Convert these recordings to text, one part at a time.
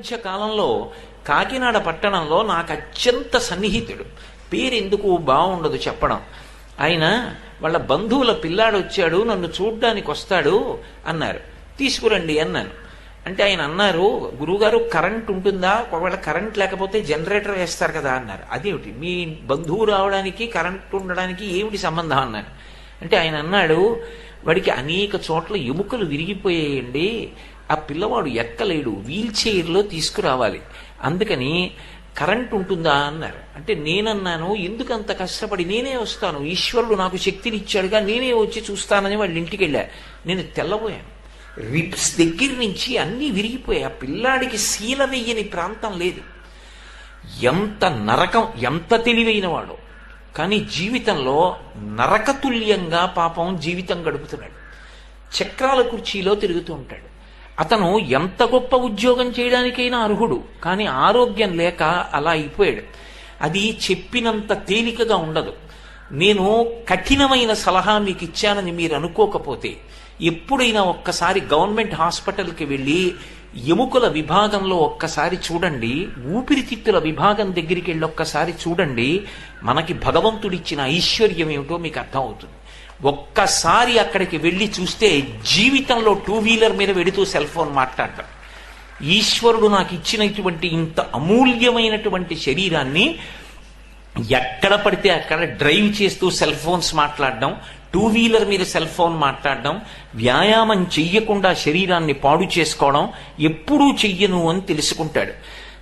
మధ్య కాలంలో కాకినాడ పట్టణంలో నాకు అత్యంత సన్నిహితుడు. పేరెందుకు బాగుండదు చెప్పడం. ఆయన వాళ్ళ బంధువుల పిల్లాడు వచ్చాడు నన్ను చూడ్డానికి వస్తాడు అన్నారు. తీసుకురండి అన్నాను. అంటే ఆయన అన్నారు గురువుగారు కరెంట్ ఉంటుందా? ఒకవేళ కరెంట్ లేకపోతే జనరేటర్ వేస్తారు కదా అన్నారు. అదేమిటి? మీ బంధువు రావడానికి కరెంట్ ఉండడానికి ఏమిటి సంబంధం అన్నాను. అంటే ఆయన అన్నాడు వాడికి అనేక చోట్ల ఎముకలు విరిగిపోయాయండి. ఆ పిల్లవాడు ఎక్కలేడు వీల్ చైర్లో తీసుకురావాలి. అందుకని కరెంట్ ఉంటుందా అన్నారు. అంటే నేనన్నాను ఎందుకు అంత కష్టపడి నేనే వస్తాను ఈశ్వరుడు నాకు శక్తిని ఇచ్చాడుగా నేనే వచ్చి చూస్తానని వాళ్ళ ఇంటికి వెళ్ళా. నేను తెల్లబోయాను. రిప్స్ దగ్గర నుంచి అన్నీ విరిగిపోయాయి. ఆ పిల్లాడికి శీల వెయ్యని ప్రాంతం లేదు. ఎంత నరకం ఎంత తెలివైన వాడు. కానీ జీవితంలో నరకతుల్యంగా పాపం జీవితం గడుపుతున్నాడు. చక్రాల కుర్చీలో తిరుగుతూ ఉంటాడు. అతను ఎంత గొప్ప ఉద్యోగం చేయడానికైనా అర్హుడు కానీ ఆరోగ్యం లేక అలా అయిపోయాడు. అది చెప్పినంత తేలికగా ఉండదు. నేను కఠినమైన సలహా మీకు ఇచ్చానని మీరు అనుకోకపోతే ఎప్పుడైనా ఒక్కసారి గవర్నమెంట్ హాస్పిటల్కి వెళ్ళి ఎముకల విభాగంలో ఒక్కసారి చూడండి ఊపిరితిత్తుల విభాగం దగ్గరికి వెళ్ళి ఒక్కసారి చూడండి మనకి భగవంతుడిచ్చిన ఐశ్వర్యం ఏమిటో మీకు అర్థమవుతుంది. ఒక్కసారి అక్కడికి వెళ్ళి చూస్తే జీవితంలో టూ వీలర్ మీద వెడుతూ సెల్ ఫోన్ మాట్లాడతాడు ఈశ్వరుడు నాకు ఇచ్చినటువంటి ఇంత అమూల్యమైనటువంటి శరీరాన్ని ఎక్కడ పడితే అక్కడ డ్రైవ్ చేస్తూ సెల్ ఫోన్స్ మాట్లాడడం టూ వీలర్ మీద సెల్ ఫోన్ మాట్లాడడం వ్యాయామం చెయ్యకుండా శరీరాన్ని పాడు చేసుకోవడం ఎప్పుడూ చెయ్యను అని తెలుసుకుంటాడు.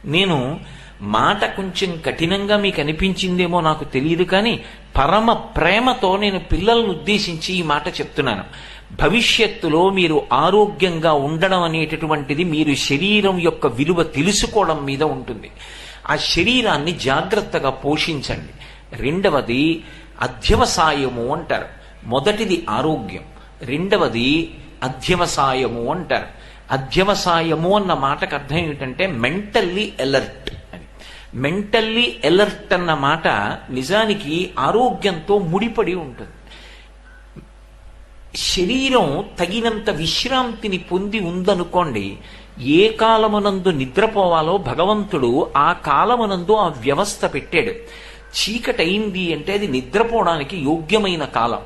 నేను మాట కొంచెం కఠినంగా మీకు అనిపించిందేమో నాకు తెలియదు కానీ పరమ ప్రేమతో నేను పిల్లలను ఉద్దేశించి ఈ మాట చెప్తున్నాను. భవిష్యత్తులో మీరు ఆరోగ్యంగా ఉండడం అనేటటువంటిది మీరు శరీరం యొక్క విలువ తెలుసుకోవడం మీద ఉంటుంది. ఆ శరీరాన్ని జాగ్రత్తగా పోషించండి. రెండవది అధ్యవసాయము అంటారు. మొదటిది ఆరోగ్యం. రెండవది అధ్యవసాయము అంటారు. అధ్యవసాయము అన్న మాటకు అర్థం ఏమిటంటే మెంటల్లీ అలర్ట్. మెంటల్లీ ఎలర్ట్ అన్న మాట నిజానికి ఆరోగ్యంతో ముడిపడి ఉంటుంది. శరీరం తగినంత విశ్రాంతిని పొంది ఉందనుకోండి ఏ కాలమునందు నిద్రపోవాలో భగవంతుడు ఆ కాలమునందు ఆ వ్యవస్థ పెట్టాడు. చీకటైంది అంటే అది నిద్రపోవడానికి యోగ్యమైన కాలం.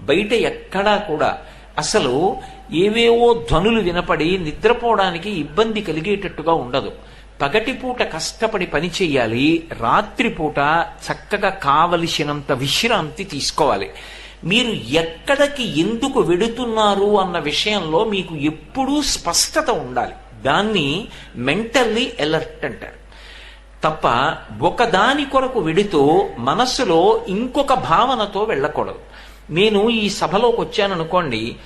బయట ఎక్కడా కూడా అసలు ఏవేవో ధ్వనులు వినపడి నిద్రపోవడానికి ఇబ్బంది కలిగేటట్టుగా ఉండదు. పగటిపూట కష్టపడి పని చేయాలి రాత్రిపూట చక్కగా కావలసినంత విశ్రాంతి తీసుకోవాలి. మీరు ఎక్కడికి ఎందుకు వెడుతున్నారు అన్న విషయంలో మీకు ఎప్పుడూ స్పష్టత ఉండాలి. దాన్ని మెంటల్లీ ఎలర్ట్ అంటారు. తప్ప ఒకదాని కొరకు వెడుతూ మనస్సులో ఇంకొక భావనతో వెళ్ళకూడదు. నేను ఈ సభలోకి వచ్చాననుకోండి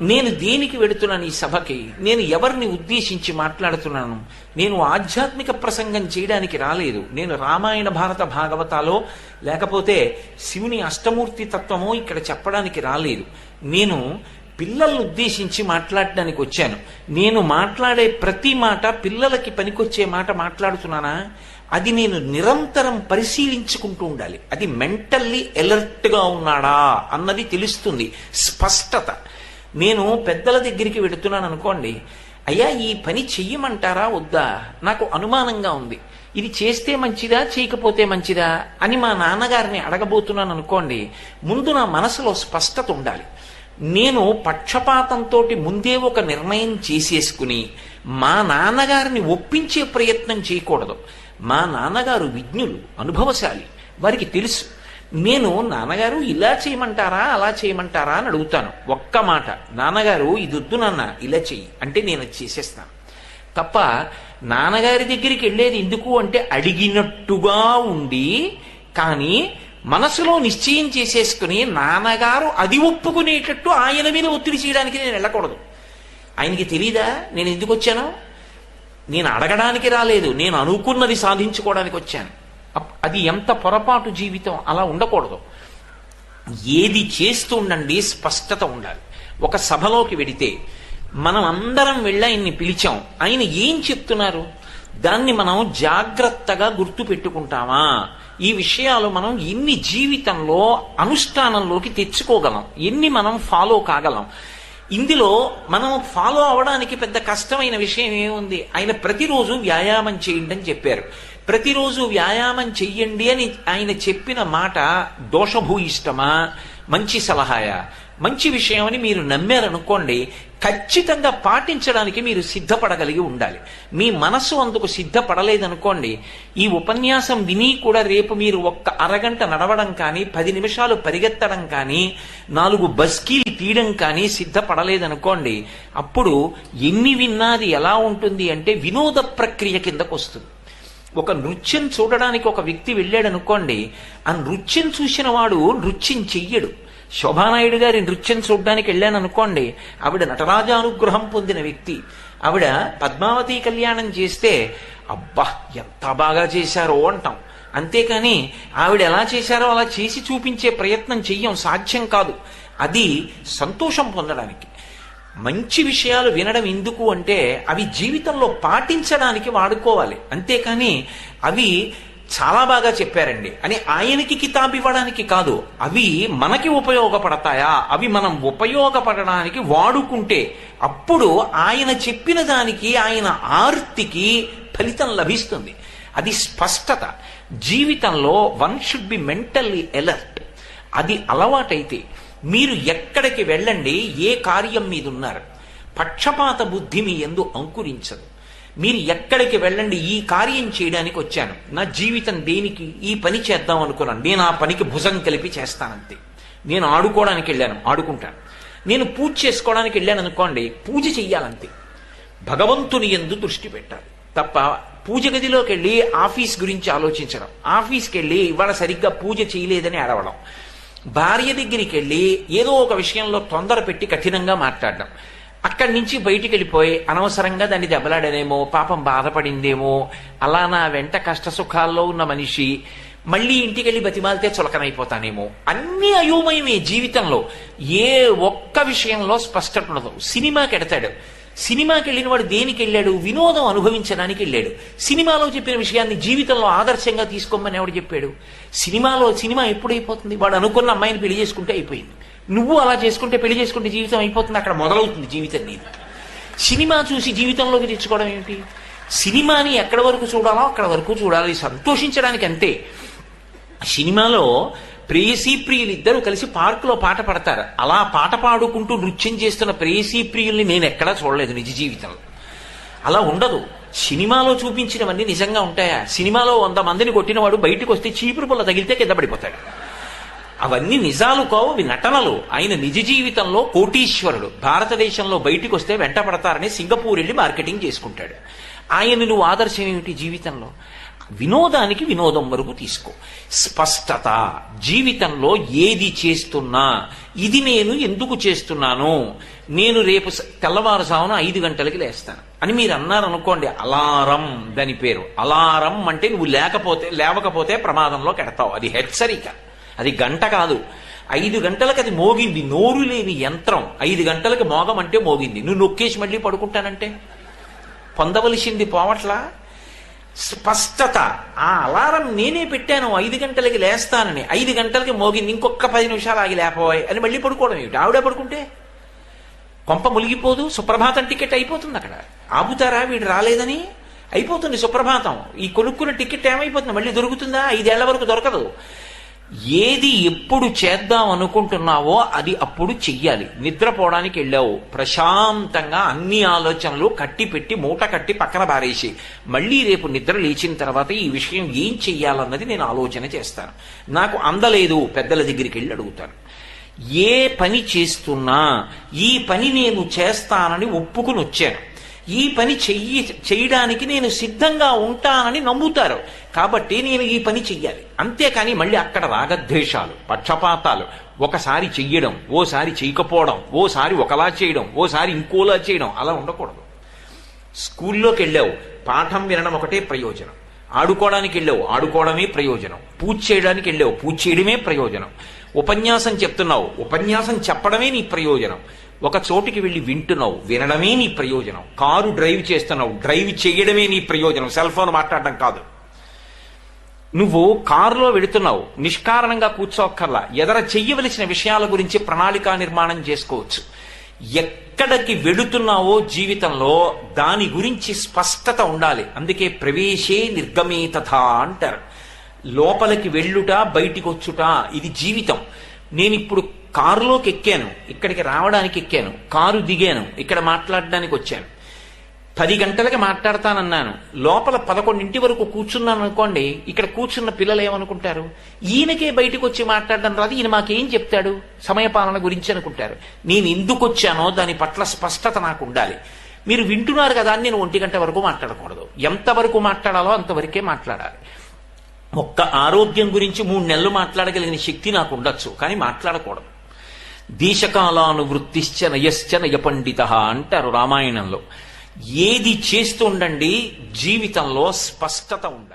నేను దేనికి వెడుతున్నాను ఈ సభకి? నేను ఎవరిని ఉద్దేశించి మాట్లాడుతున్నాను? నేను ఆధ్యాత్మిక ప్రసంగం చేయడానికి రాలేదు. నేను రామాయణ భారత భాగవతాలో లేకపోతే శివుని అష్టమూర్తి తత్వమో ఇక్కడ చెప్పడానికి రాలేదు. నేను పిల్లల్ని ఉద్దేశించి మాట్లాడడానికి వచ్చాను. నేను మాట్లాడే ప్రతి మాట పిల్లలకి పనికొచ్చే మాట మాట్లాడుతున్నానా? అది నేను నిరంతరం పరిశీలించుకుంటూ ఉండాలి. అది మెంటల్లీ ఎలర్ట్గా ఉన్నాడా అన్నది తెలుస్తుంది. స్పష్టత. నేను పెద్దల దగ్గరికి వెడుతున్నాను అనుకోండి అయ్యా ఈ పని చెయ్యమంటారా వద్దా? నాకు అనుమానంగా ఉంది. ఇది చేస్తే మంచిదా చేయకపోతే మంచిదా అని మా నాన్నగారిని అడగబోతున్నాను అనుకోండి ముందు నా మనసులో స్పష్టత ఉండాలి. నేను పక్షపాతంతో ముందే ఒక నిర్ణయం చేసేసుకుని మా నాన్నగారిని ఒప్పించే ప్రయత్నం చేయకూడదు. మా నాన్నగారు విజ్ఞులు అనుభవశాలి. వారికి తెలుసు. నేను నాన్నగారు ఇలా చేయమంటారా అలా చేయమంటారా అని అడుగుతాను. ఒక్క మాట నాన్నగారు ఇది వద్దు నాన్న ఇలా చెయ్యి అంటే నేను చేసేస్తాను. తప్ప నాన్నగారి దగ్గరికి వెళ్ళేది ఎందుకు అంటే అడిగినట్టుగా ఉండి కానీ మనసులో నిశ్చయం చేసేసుకుని నాన్నగారు అది ఒప్పుకునేటట్టు ఆయన మీద ఒత్తిడి చేయడానికి నేను వెళ్ళకూడదు. ఆయనకి తెలీదా? నేను ఎందుకు వచ్చాను? నేను అడగడానికి రాలేదు. నేను అనుకున్నది సాధించుకోవడానికి వచ్చాను. అది ఎంత పొరపాటు జీవితం అలా ఉండకూడదు. ఏది చేస్తూ ఉండండి స్పష్టత ఉండాలి. ఒక సభలోకి వెడితే మనం అందరం వెళ్ళి ఆయన్ని పిలిచాం. ఆయన ఏం చెప్తున్నారు? దాన్ని మనం జాగ్రత్తగా గుర్తు పెట్టుకుంటామా? ఈ విషయాలు మనం ఎన్ని జీవితంలో అనుష్ఠానంలోకి తెచ్చుకోగలం? ఎన్ని మనం ఫాలో కాగలం? ఇందులో మనం ఫాలో అవడానికి పెద్ద కష్టమైన విషయం ఏముంది? ఆయన ప్రతిరోజు వ్యాయామం చేయండి అని చెప్పారు. ప్రతిరోజు వ్యాయామం చెయ్యండి అని ఆయన చెప్పిన మాట దోషభూయిష్టమా? మంచి సలహాయా? మంచి విషయం అని మీరు నమ్మారనుకోండి ఖచ్చితంగా పాటించడానికి మీరు సిద్ధపడగలిగి ఉండాలి. మీ మనస్సు అందుకు సిద్ధపడలేదనుకోండి ఈ ఉపన్యాసం విని కూడా రేపు మీరు ఒక్క అరగంట నడవడం కానీ పది నిమిషాలు పరిగెత్తడం కానీ నాలుగు బస్కీలు తీయడం కానీ సిద్ధపడలేదనుకోండి అప్పుడు ఎన్ని విన్నాది ఎలా ఉంటుంది అంటే వినోద ప్రక్రియ కిందకు వస్తుంది. ఒక నృత్యం చూడడానికి ఒక వ్యక్తి వెళ్ళాడనుకోండి ఆ నృత్యం చూసిన వాడు నృత్యం చెయ్యడు. శోభానాయుడు గారి నృత్యం చూడడానికి వెళ్ళాను అనుకోండి ఆవిడ నటరాజానుగ్రహం పొందిన వ్యక్తి. ఆవిడ పద్మావతి కళ్యాణం చేస్తే అబ్బా ఎంత బాగా చేశారో అంటాం. అంతేకాని ఆవిడ ఎలా చేశారో అలా చేసి చూపించే ప్రయత్నం చెయ్యం సాధ్యం కాదు. అది సంతోషం పొందడానికి. మంచి విషయాలు వినడం ఎందుకు అంటే అవి జీవితంలో పాటించడానికి వాడుకోవాలి. అంతేకాని అవి చాలా బాగా చెప్పారండి. అని ఆయనకి కితాబు ఇవ్వడానికి కాదు అవి మనకి ఉపయోగపడతాయా? అవి మనం ఉపయోగపడడానికి వాడుకుంటే అప్పుడు ఆయన చెప్పిన దానికి ఆయన ఆర్తికి ఫలితం లభిస్తుంది. అది స్పష్టత. జీవితంలో one should be mentally alert అది అలవాటైతే మీరు ఎక్కడికి వెళ్ళండి ఏ కార్యం మీద ఉన్నారు పక్షపాత బుద్ధి మీ ఎందు అంకురించదు. మీరు ఎక్కడికి వెళ్ళండి ఈ కార్యం చేయడానికి వచ్చాను. నా జీవితం దేనికి ఈ పని చేద్దాం అనుకున్నాను. నేను ఆ పనికి భుజం కలిపి చేస్తానంతే. నేను ఆడుకోవడానికి వెళ్ళాను ఆడుకుంటాను. నేను పూజ చేసుకోవడానికి వెళ్ళాను అనుకోండి పూజ చెయ్యాలంతే. భగవంతుని ఎందు దృష్టి పెట్టాలి. తప్ప పూజ గదిలోకి వెళ్ళి ఆఫీస్ గురించి ఆలోచించడం ఆఫీస్కి వెళ్ళి ఇవాళ సరిగ్గా పూజ చేయలేదని అడవడం భార్య దగ్గరికి వెళ్ళి ఏదో ఒక విషయంలో తొందర పెట్టి కఠినంగా మాట్లాడడం అక్కడి నుంచి బయటికి వెళ్ళిపోయి అనవసరంగా దాన్ని దెబ్బలాడనేమో పాపం బాధపడిందేమో అలా నా వెంట కష్ట సుఖాల్లో ఉన్న మనిషి మళ్ళీ ఇంటికి వెళ్ళి బతిమాలితే చులకనైపోతానేమో. అన్ని అయోమయమే జీవితంలో. ఏ ఒక్క విషయంలో స్పష్టత ఉండదు సినిమాకి ఎడతాడు సినిమాకి వెళ్ళిన వాడు దేనికి వెళ్ళాడు వినోదం అనుభవించడానికి వెళ్ళాడు సినిమాలో చెప్పిన విషయాన్ని జీవితంలో ఆదర్శంగా తీసుకోమని ఎవడు చెప్పాడు? సినిమాలో సినిమా ఎప్పుడైపోతుంది? వాడు అనుకున్న అమ్మాయిని పెళ్ళి చేసుకుంటే అయిపోయింది. నువ్వు అలా చేసుకుంటే పెళ్ళి చేసుకుంటే జీవితం అయిపోతుంది అక్కడ మొదలవుతుంది జీవితం నీది. సినిమా చూసి జీవితంలోకి తెచ్చుకోవడం ఏమిటి? సినిమాని ఎక్కడి వరకు చూడాలో అక్కడ వరకు చూడాలి. సంతోషించడానికి అంతే. సినిమాలో ప్రేయసీ ప్రియులు ఇద్దరు కలిసి పార్కులో పాట పడతారు. అలా పాట పాడుకుంటూ నృత్యం చేస్తున్న ప్రేయసీ ప్రియుల్ని నేను ఎక్కడా చూడలేదు నిజ జీవితంలో. అలా ఉండదు. సినిమాలో చూపించినవన్నీ నిజంగా ఉంటాయా? సినిమాలో వంద మందిని కొట్టినవాడు బయటకు వస్తే చీపురు పుల్ల తగిలితే కింద పడిపోతాడు. అవన్నీ నిజాలు కావు అవి నటనలు. ఆయన నిజ జీవితంలో కోటీశ్వరుడు. భారతదేశంలో బయటికి వస్తే వెంట పడతారని సింగపూర్ వెళ్ళి మార్కెటింగ్ చేసుకుంటాడు. ఆయన నువ్వు ఆదర్శం ఏమిటి జీవితంలో? వినోదానికి వినోదం వరకు తీసుకో. స్పష్టత. జీవితంలో ఏది చేస్తున్నా ఇది నేను ఎందుకు చేస్తున్నాను? నేను రేపు తెల్లవారుజామున ఐదు గంటలకి లేస్తాను. అని మీరు అన్నారనుకోండి అలారం దాని పేరు. అలారం అంటే నువ్వు లేకపోతే లేవకపోతే ప్రమాదంలో కెడతావు. అది హెచ్చరిక. అది గంట కాదు. ఐదు గంటలకు అది మోగింది. నోరు లేని యంత్రం. ఐదు గంటలకు మోగమంటే మోగింది. నువ్వు నొక్కేసి మళ్ళీ పడుకుంటానంటే? పొందవలసింది పోవట్లా? స్పష్టత. ఆ అలారం నేనే పెట్టాను. ఐదు గంటలకి లేస్తానని. ఐదు గంటలకి మోగింది. ఇంకొక పది నిమిషాలు ఆగి లేకపోయి అని మళ్ళీ పడుకోవడం ఏమిటి? ఆవిడే పడుకుంటే? కొంప మునిగిపోదు సుప్రభాతం టికెట్ అయిపోతుంది అక్కడ. ఆపుతారా? వీడు రాలేదని? అయిపోతుంది సుప్రభాతం. ఈ కొనుక్కున్న టికెట్ ఏమైపోతుంది? మళ్ళీ దొరుకుతుందా? ఐదేళ్ళ వరకు దొరకదు. ఏది ఎప్పుడు చేద్దాం అనుకుంటున్నావో అది అప్పుడు చెయ్యాలి. నిద్రపోవడానికి వెళ్ళావు. ప్రశాంతంగా అన్ని ఆలోచనలు కట్టి పెట్టి మూట కట్టి పక్కన బారేసి మళ్ళీ రేపు నిద్ర లేచిన తర్వాత ఈ విషయం ఏం చెయ్యాలన్నది నేను ఆలోచన చేస్తాను. నాకు అందలేదు పెద్దల దగ్గరికి వెళ్ళి అడుగుతాను. ఏ పని చేస్తున్నా ఈ పని నేను చేస్తానని ఒప్పుకుని వచ్చాను. ఈ పని చెయ్యి చేయడానికి నేను సిద్ధంగా ఉంటానని నమ్ముతారు. కాబట్టి నేను ఈ పని చెయ్యాలి. అంతేకాని మళ్ళీ అక్కడ రాగద్వేషాలు పక్షపాతాలు. ఒకసారి చెయ్యడం ఓసారి చేయకపోవడం ఓసారి ఒకలా చేయడం ఓసారి ఇంకోలా చేయడం అలా ఉండకూడదు. స్కూల్లోకి వెళ్ళావు పాఠం వినడం ఒకటే ప్రయోజనం. ఆడుకోవడానికి వెళ్ళావు ఆడుకోవడమే ప్రయోజనం. పూజ చేయడానికి వెళ్ళావు పూజ చేయడమే ప్రయోజనం. ఉపన్యాసం చెప్తున్నావు ఉపన్యాసం చెప్పడమే నీ ప్రయోజనం. ఒక చోటికి వెళ్ళి వింటున్నావు వినడమే నీ ప్రయోజనం. కారు డ్రైవ్ చేస్తున్నావు డ్రైవ్ చేయడమే నీ ప్రయోజనం. సెల్ ఫోన్ మాట్లాడడం కాదు. నువ్వు కారులో వెళుతున్నావు నిష్కారణంగా కూర్చోక్కర్లా. ఎదర చెయ్యవలసిన విషయాల గురించి ప్రణాళికా నిర్మాణం చేసుకోవచ్చు. ఎక్కడికి వెళుతున్నావో జీవితంలో దాని గురించి స్పష్టత ఉండాలి. అందుకే ప్రవేశే నిర్గమేతథ అంటారు. లోపలికి వెళ్ళుట బయటికి వచ్చుట ఇది జీవితం. నేను ఇప్పుడు కారులోకి ఎక్కాను ఇక్కడికి రావడానికి ఎక్కాను కారు దిగాను. ఇక్కడ మాట్లాడడానికి వచ్చాను పది గంటలకి మాట్లాడతానన్నాను. లోపల పదకొండింటి వరకు కూర్చున్నాను అనుకోండి ఇక్కడ కూర్చున్న పిల్లలు ఏమనుకుంటారు? ఈయనకే బయటకు వచ్చి మాట్లాడడం రాదు ఈయన మాకేం చెప్తాడు? సమయపాలన గురించి అనుకుంటారు. నేను ఎందుకు వచ్చానో దాని పట్ల స్పష్టత నాకు ఉండాలి మీరు వింటున్నారు కదా అని నేను ఒంటి గంట వరకు మాట్లాడకూడదు. ఎంతవరకు మాట్లాడాలో అంతవరకే మాట్లాడాలి. ఒక్క ఆరోగ్యం గురించి మూడు నెలలు మాట్లాడగలిగిన శక్తి నాకు ఉండొచ్చు కానీ మాట్లాడకూడదు. దేశకాలానువృత్తిశ్చ నయశ్చ నయపండిత అంటారు రామాయణంలో. ఏది చేస్తూ ఉండండి జీవితంలో స్పష్టత ఉంటుంది.